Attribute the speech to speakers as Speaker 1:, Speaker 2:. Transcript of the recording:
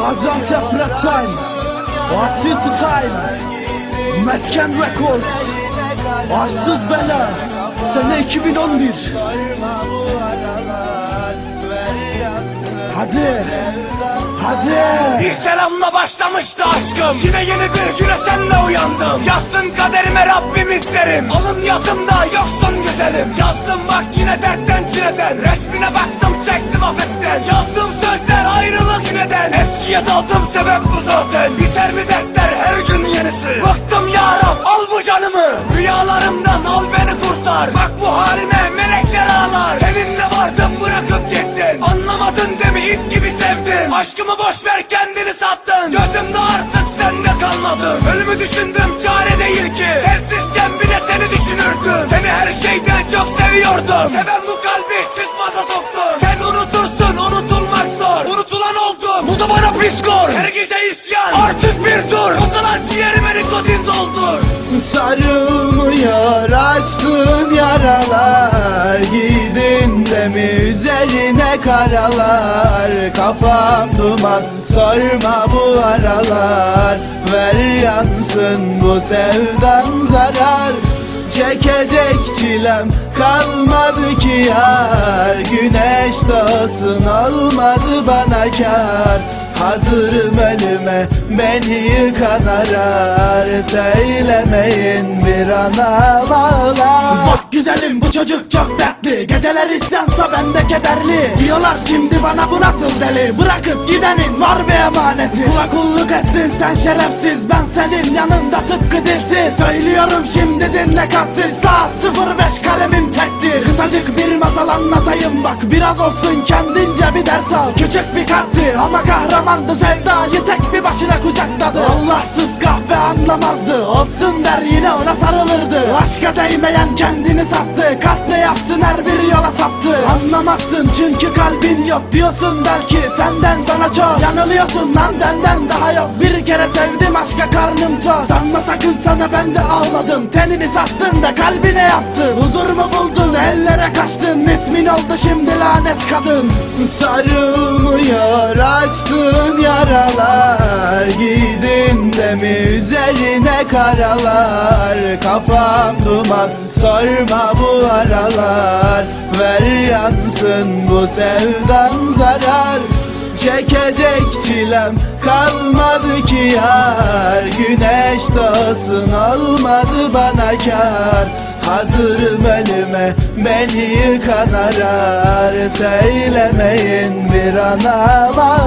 Speaker 1: Gaziantep Rap Time Arsız Time Mesken Records Arsız Bela Sene 2011 Hadi Hadi.
Speaker 2: İlk selamla başlamıştı aşkım. Yine yeni bir güne senle uyandım Yazdım kaderime Rabbim isterim. Alın yazımda yoksun güzelim Eskiye daldım sebep bu zaten. Biter mi dertler her gün yenisi. Bıktım ya Rab al bu canımı. Rüyalarımdan al beni kurtar. Bak bu halime melekler ağlar. Seninle vardım bırakıp gittin. Anlamadın demi it gibi sevdim. Aşkımı boş ver kendini sattın. Gözümde artık sende kalmadım Ölümü düşündüm çare değil ki. Sensizken bile seni düşünürdüm. Seni her şeyden çok seviyordum. Seven bu kalbi çıkmaza soktun bu da bana pis gor Her gece isyan. Artık bir dur Bozalan ciğerime nikotin doldur.
Speaker 1: Sarılmıyor açtığın yaralar. Gidin de mi üzerine karalar. Kafam duman sorma bu aralar. Ver yansın bu sevdan zarar. Çekecek çilem kalmadı ki yar. Güneş doğsun olmadı bana kar Hazırım ölüme beni yıkan arar Söylemeyin bir ana ağlar Bak güzelim bu çocuk çok dertli. Geceler isyansa ben de kederli. Diyorlar şimdi bana bu nasıl deli? Bırakıp gidenin var bir emaneti. Kula kulluk ettin sen şerefsiz. Ben senin yanında tıpkı dilsiz. Söylüyorum şimdi dinle katsız Saat 05 kalemim tektir. Kısacık bir masal anlatayım bak. Biraz olsun kendince bir ders al. Küçük bir karttı ama kahramandı. Sevdayı tek bir başına kucakladı. Allahsız kahve anlamazdı. Olsun der yine ona sarılırdı. Aşka değmeyen kendini sattı. Kalp ne yapsın her bir yola saptı Anlamazsın çünkü kalbin yok diyorsun belki. Senden bana çok yanılıyorsun lan benden daha yok. Bir kere sevdim aşka karnım tok. Sanma sakın sana ben de ağladım. Tenini sattın da kalbine yaptın Huzur mu buldun ellere kaçtın. İsmin oldu şimdi lanet kadın. Sarılmıyor açtığın yaralar Gidin de mi üzerine karalar Kafam duman sorma bu aralar. Ver yansın bu sevdan zarar Çekecek çilem kalmadı ki yar. Güneş doğsun olmadı bana kar. Hazırım ölüme beni yıkan arar. Söylemeyin bir ana ağlar